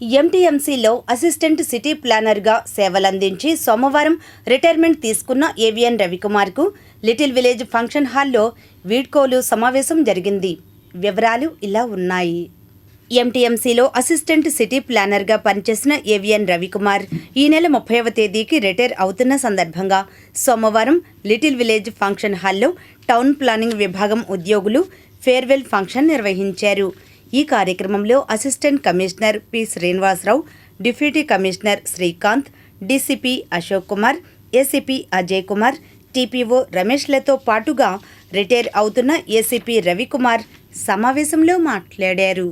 ఎంటీఎంసీలో assistant city ప్లానర్గా సేవలందించి సోమవారం retirement తీసుకున్న AVN రవికుమార్కు లిటిల్ విలేజ్ ఫంక్షన్ హాల్లో వీడ్కోలు సమావేశం జరిగింది. వివరాలు ఇలా ఉన్నాయి. ఎంటీఎంసీలో అసిస్టెంట్ సిటీ ప్లానర్గా పనిచేసిన ఏవిఎన్ రవికుమార్ ఈ నెల ముప్పైవ తేదీకి రిటైర్ అవుతున్న సందర్భంగా సోమవారం లిటిల్ విలేజ్ ఫంక్షన్ హాల్లో టౌన్ ప్లానింగ్ విభాగం ఉద్యోగులు ఫేర్వెల్ ఫంక్షన్ నిర్వహించారు. ఈ కార్యక్రమంలో assistant commissioner P Srinivasarao deputy commissioner Srikanth DCP Ashok Kumar ACP Ajay Kumar TPO రమేష్లతో పాటుగా రిటైర్ అవుతున్న ఏసీపీ రవికుమార్ సమావేశంలో మాట్లాడారు.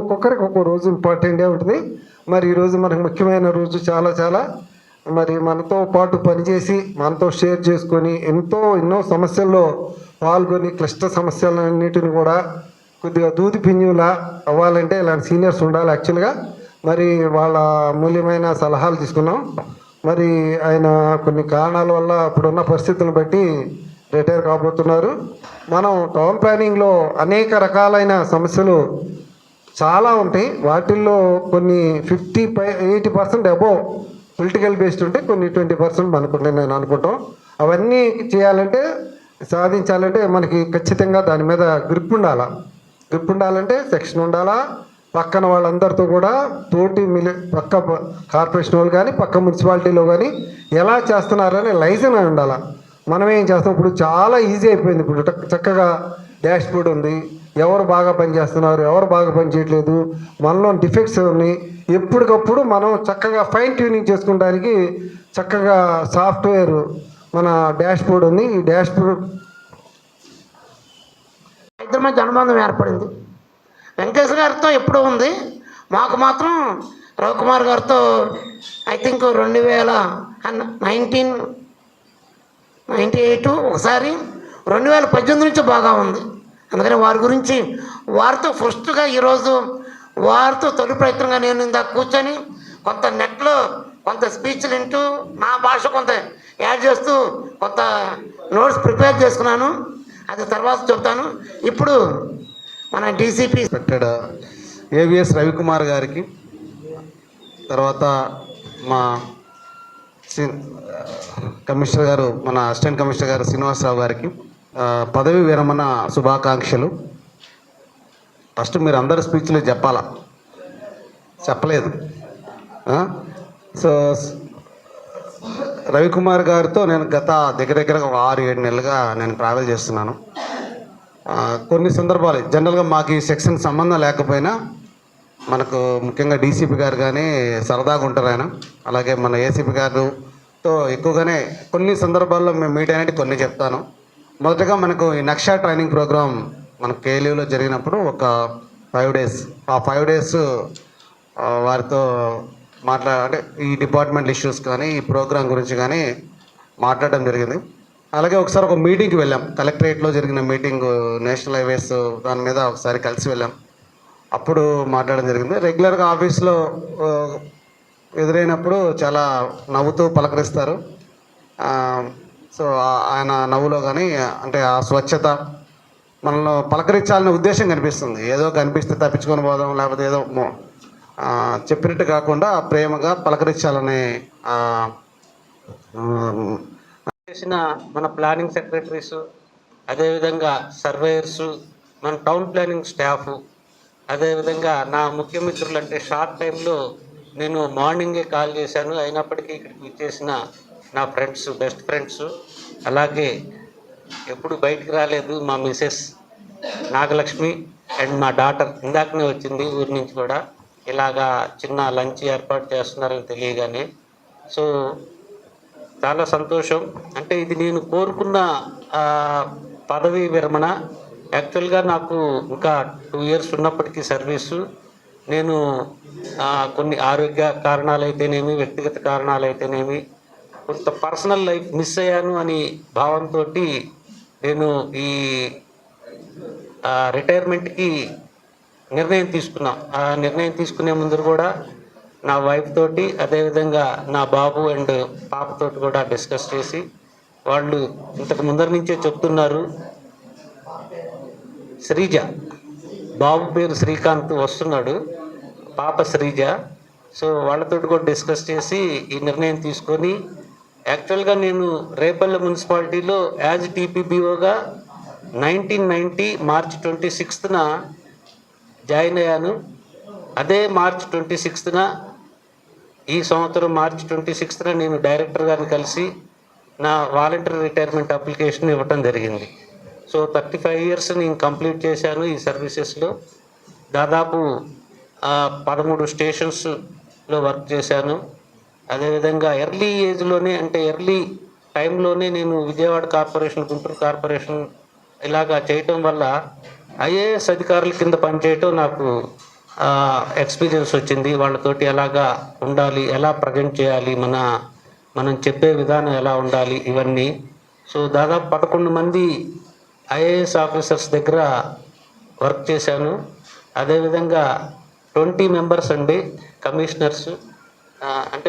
ఒక్కొక్కరికి ఒక్కో రోజు ఇంపార్టెంట్గా ఉంటుంది. మరి ఈరోజు మనకు ముఖ్యమైన రోజు చాలా చాలా. మరి మనతో పాటు పనిచేసి మనతో షేర్ చేసుకొని ఎంతో ఎన్నో సమస్యల్లో పాల్గొని క్లిష్ట సమస్యలన్నిటిని కూడా కొద్దిగా దూది పింజులా అవ్వాలంటే ఇలాంటి సీనియర్స్ ఉండాలి యాక్చువల్గా. మరి వాళ్ళ మూల్యమైన సలహాలు తీసుకున్నాం. మరి ఆయన కొన్ని కారణాల వల్ల ఇప్పుడున్న పరిస్థితులను బట్టి రిటైర్ కాబోతున్నారు. మనం టౌన్ ప్లానింగ్లో అనేక రకాలైన సమస్యలు చాలా ఉంటాయి. వాటిల్లో కొన్ని ఫిఫ్టీ పై eighty percent above political based ఉంటే కొన్ని ట్వంటీ పర్సెంట్ మనకుంటాయి నేను అనుకుంటాం. అవన్నీ చేయాలంటే సాధించాలంటే మనకి ఖచ్చితంగా దాని మీద గ్రిప్ ఉండాలా. గ్రిప్ ఉండాలంటే సెక్షన్ ఉండాలా. పక్కన వాళ్ళందరితో కూడా తోటి మిలి పక్క కార్పొరేషన్ వాళ్ళు కానీ పక్క మున్సిపాలిటీలో కానీ ఎలా చేస్తున్నారని లైసెన్స్ అయి ఉండాలా. మనం ఏం చేస్తాం? ఇప్పుడు చాలా ఈజీ అయిపోయింది. ఇప్పుడు చక్కగా డాష్బోర్డ్ ఉంది. ఎవరు బాగా పనిచేస్తున్నారు? ఎవరు బాగా పని చేయట్లేదు మనలో డిఫెక్ట్స్ ఉన్నాయి ఎప్పటికప్పుడు మనం చక్కగా ఫైన్ ట్యూనింగ్ చేసుకోవడానికి చక్కగా సాఫ్ట్వేర్ మన డాష్బోర్డ్ ఉంది. ఈ డాష్బోర్డ్ ఇద్దరి మధ్య అనుబంధం ఏర్పడింది. వెంకటేశ్వర గారితో ఎప్పుడూ ఉంది. మాకు మాత్రం రవికుమార్ గారితో ఐ థింక్ రెండు వేల నైన్టీన్ నైంటీ ఎయిట్ ఒకసారి రెండు వేల పద్దెనిమిది నుంచి బాగా ఉంది. అందుకని వారి గురించి వారితో ఫస్ట్గా ఈరోజు వారితో తొలి ప్రయత్నంగా నేను ఇందాక కూర్చొని కొంత నెట్లో కొంత స్పీచ్లు వింటూ నా భాష కొంత యాడ్ చేస్తూ కొంత నోట్స్ ప్రిపేర్ చేసుకున్నాను. అది తర్వాత చెప్తాను. ఇప్పుడు మన డీసీపీ పెట్టాడు ఏవిఎస్ రవికుమార్ గారికి తర్వాత మా కమిషనర్ గారు మన అసిస్టెంట్ కమిషనర్ గారు శ్రీనివాసరావు గారికి పదవి విరమణ శుభాకాంక్షలు. ఫస్ట్ మీరు అందరు స్పీచ్లో చెప్పాలా? చెప్పలేదు. సో రవికుమార్ గారితో నేను గత దగ్గర దగ్గర ఒక ఆరు ఏడు నెలలుగా నేను ట్రావెల్ చేస్తున్నాను. కొన్ని సందర్భాలు జనరల్గా మాకు ఈ సెక్షన్ సంబంధం లేకపోయినా మనకు ముఖ్యంగా డీసీపీ గారు కానీ సరదాగా ఉంటారు ఆయన. అలాగే మన ఏసీపీ గారుతో ఎక్కువగానే కొన్ని సందర్భాల్లో మేము మీట్ అయినట్టు కొన్ని చెప్తాను. మొదటగా మనకు ఈ నక్షా ట్రైనింగ్ ప్రోగ్రామ్ మన కేలీలో జరిగినప్పుడు ఒక ఫైవ్ డేస్ ఆ ఫైవ్ డేస్ వారితో మాట్లా అంటే ఈ డిపార్ట్మెంట్ ఇష్యూస్ కానీ ఈ ప్రోగ్రామ్ గురించి కానీ మాట్లాడడం జరిగింది. అలాగే ఒకసారి ఒక మీటింగ్కి వెళ్ళాం. కలెక్టరేట్లో జరిగిన మీటింగ్ నేషనల్ హైవేస్ దాని మీద ఒకసారి కలిసి వెళ్ళాం. అప్పుడు మాట్లాడడం జరిగింది. రెగ్యులర్గా ఆఫీస్లో ఎదురైనప్పుడు చాలా నవ్వుతూ పలకరిస్తారు. సో ఆయన నవ్వులో కానీ అంటే ఆ స్వచ్ఛత మనలో పలకరించాలనే ఉద్దేశం కనిపిస్తుంది. ఏదో కనిపిస్తే తప్పించుకొని పోదాం లేకపోతే ఏదో చెప్పినట్టు కాకుండా ప్రేమగా పలకరించాలనే చేసిన మన ప్లానింగ్ సెక్రటరీస్ అదేవిధంగా సర్వేయర్స్ మన టౌన్ ప్లానింగ్ స్టాఫ్ అదేవిధంగా నా ముఖ్య మిత్రులు అంటే షార్ట్ టైంలో నేను మార్నింగే కాల్ చేశాను. అయినప్పటికీ ఇక్కడికి ఇచ్చేసిన నా ఫ్రెండ్స్ బెస్ట్ ఫ్రెండ్స్. అలాగే ఎప్పుడు బయటికి రాలేదు మా మిసెస్ నాగలక్ష్మి అండ్ మా డాటర్ ఇందాకనే వచ్చింది ఊరి నుంచి కూడా. ఇలాగా చిన్న లంచ్ ఏర్పాటు చేస్తున్నారని తెలియగానే. సో చాలా సంతోషం. అంటే ఇది నేను కోరుకున్న పదవి విరమణ. యాక్చువల్గా నాకు ఇంకా టూ ఇయర్స్ ఉన్నప్పటికీ సర్వీసు. నేను కొన్ని ఆరోగ్య కారణాలు అయితేనేమి వ్యక్తిగత కారణాలు అయితేనేమి కొంత పర్సనల్ లైఫ్ మిస్ అయ్యాను అని భావంతో నేను ఈ రిటైర్మెంట్కి నిర్ణయం తీసుకున్నా. ఆ నిర్ణయం తీసుకునే ముందు కూడా నా వైఫ్ తోటి అదేవిధంగా నా బాబు అండ్ పాపతోటి కూడా డిస్కస్ చేసి వాళ్ళు ఇంతకు ముందర నుంచే చెప్తున్నారు శ్రీజ. బాబు పేరు శ్రీకాంత్ వస్తున్నాడు పాప శ్రీజ. సో వాళ్ళతో కూడా డిస్కస్ చేసి ఈ నిర్ణయం తీసుకొని యాక్చువల్గా నేను రేపల్లె మున్సిపాలిటీలో యాజ్ టీపీబీఓగా నైన్టీన్ నైంటీ మార్చ్ ట్వంటీ సిక్స్త్న జాయిన్ అయ్యాను. అదే మార్చ్ ట్వంటీ సిక్స్త్న ఈ సంవత్సరం మార్చ్ ట్వంటీ సిక్స్త్న నేను డైరెక్టర్ గారిని కలిసి నా వాలంటీర్ రిటైర్మెంట్ అప్లికేషన్ ఇవ్వటం జరిగింది. సో థర్టీ ఫైవ్ ఇయర్స్ నేను కంప్లీట్ చేశాను ఈ సర్వీసెస్లో. దాదాపు పదమూడు స్టేషన్స్లో వర్క్ చేశాను. అదేవిధంగా ఎర్లీ ఏజ్లోనే అంటే ఎర్లీ టైంలోనే నేను విజయవాడ కార్పొరేషన్ గుంటూరు కార్పొరేషన్ ఇలాగా చేయటం వల్ల ఐఏఎస్ అధికారుల కింద పనిచేయటం నాకు ఎక్స్పీరియన్స్ వచ్చింది. వాళ్ళతోటి ఎలాగా ఉండాలి ఎలా ప్రజెంట్ చేయాలి మన మనం చెప్పే విధానం ఎలా ఉండాలి ఇవన్నీ. సో దాదాపు పదకొండు మంది ఐఏఎస్ ఆఫీసర్స్ దగ్గర వర్క్ చేశాను. అదేవిధంగా ట్వంటీ మెంబర్స్ అండి కమిషనర్స్ అంటే